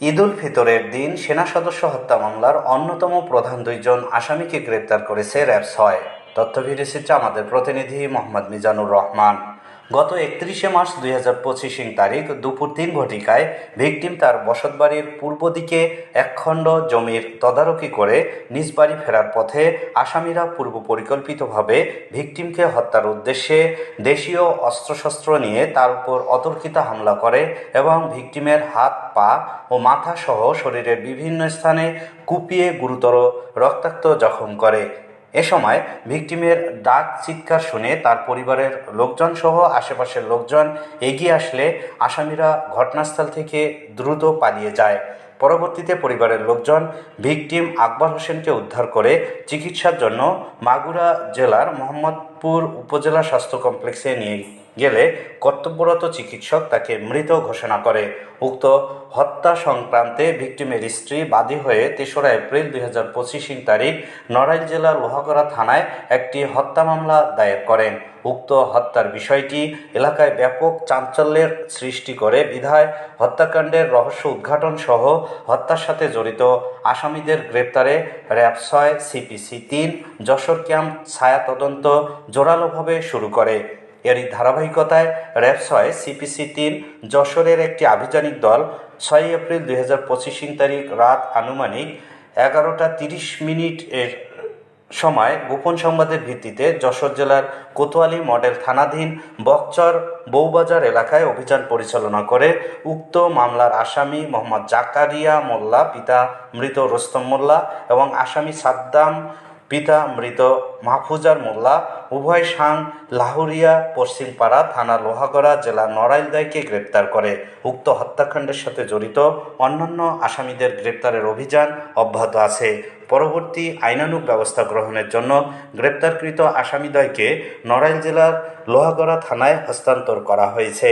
ঈদ উল ফিতরের দিন সেনা সদস্য হত্যা মামলার অন্যতম প্রধান দুইজন আসামিকে গ্রেপ্তার করেছে র্যাব ছয়। তথ্য ভিডিওচিত্রে আমাদের প্রতিনিধি মোহাম্মদ মিজানুর রহমান। গত একত্রিশে মার্চ দুই হাজার পঁচিশ তারিখ দুপুর তিন ঘটিকায় ভিকটিম তার বসতবাড়ির পূর্ব দিকে একখণ্ড জমির তদারকি করে নিজ বাড়ি ফেরার পথে আসামিরা পূর্ব পরিকল্পিতভাবে ভিকটিমকে হত্যার উদ্দেশ্যে দেশীয় অস্ত্রশস্ত্র নিয়ে তার উপর অতর্কিত হামলা করে এবং ভিকটিমের হাত, পা ও মাথা সহ শরীরের বিভিন্ন স্থানে কুপিয়ে গুরুতর রক্তাক্ত জখম করে। এ সময় ভিকটিমের ডাক চিৎকার শুনে তার পরিবারের লোকজন সহ আশেপাশের লোকজন এগিয়ে আসলে আসামিরা ঘটনাস্থল থেকে দ্রুত পালিয়ে যায়। পরবর্তীতে পরিবারের লোকজন ভিকটিম আকবর হোসেনকে উদ্ধার করে চিকিৎসার জন্য মাগুরা জেলার মোহাম্মদপুর উপজেলা স্বাস্থ্য কমপ্লেক্সে নিয়ে গেলে কর্তব্যরত চিকিৎসক তাকে মৃত ঘোষণা করে। উক্ত হত্যা সংক্রান্তে ভিকটিমের স্ত্রী বাদী হয়ে তেসরা এপ্রিল দুই হাজার পঁচিশ তারিখ নড়াইল জেলার লোহাগড়া থানায় একটি হত্যা মামলা দায়ের করেন। উক্ত হত্যার বিষয়টি এলাকায় ব্যাপক চাঞ্চল্যের সৃষ্টি করে বিধায় হত্যাকাণ্ডের রহস্য উদ্ঘাটন সহ হত্যার সাথে জড়িত আসামিদের গ্রেপ্তারে র্যাব ছয়, সিপিসি তিন, যশোর ক্যাম্প ছায়া তদন্ত জোরালোভাবে শুরু করে। এরই ধারাবাহিকতায় র্যাব ছয় সিপিসি তিন যশোরের একটি আভিযানিক দল ছয় এপ্রিল দুই হাজার পঁচিশ তারিখ রাত আনুমানিক এগারোটা তিরিশ মিনিট এর সময় গোপন সংবাদের ভিত্তিতে যশোর জেলার কোতোয়ালি মডেল থানাধীন বকচর বৌবাজার এলাকায় অভিযান পরিচালনা করে উক্ত মামলার আসামি মোহাম্মদ জাকারিয়া মোল্লা, পিতা মৃত রোস্তম মোল্লা এবং আসামি সাদ্দাম, পিতা মৃত মাহফুজার মোল্লা উভয় সাং লাহুরিয়া, পশ্চিমপাড়া, থানা লোহাগড়া, জেলা নড়াইলদাইকে গ্রেপ্তার করে। উক্ত হত্যাকাণ্ডের সাথে জড়িত অন্যান্য আসামিদের গ্রেপ্তারের অভিযান অব্যাহত আছে। পরবর্তী আইনানুগ ব্যবস্থা গ্রহণের জন্য গ্রেপ্তারকৃত আসামিদ্বয়কে নড়াইল জেলার লোহাগড়া থানায় হস্তান্তর করা হয়েছে।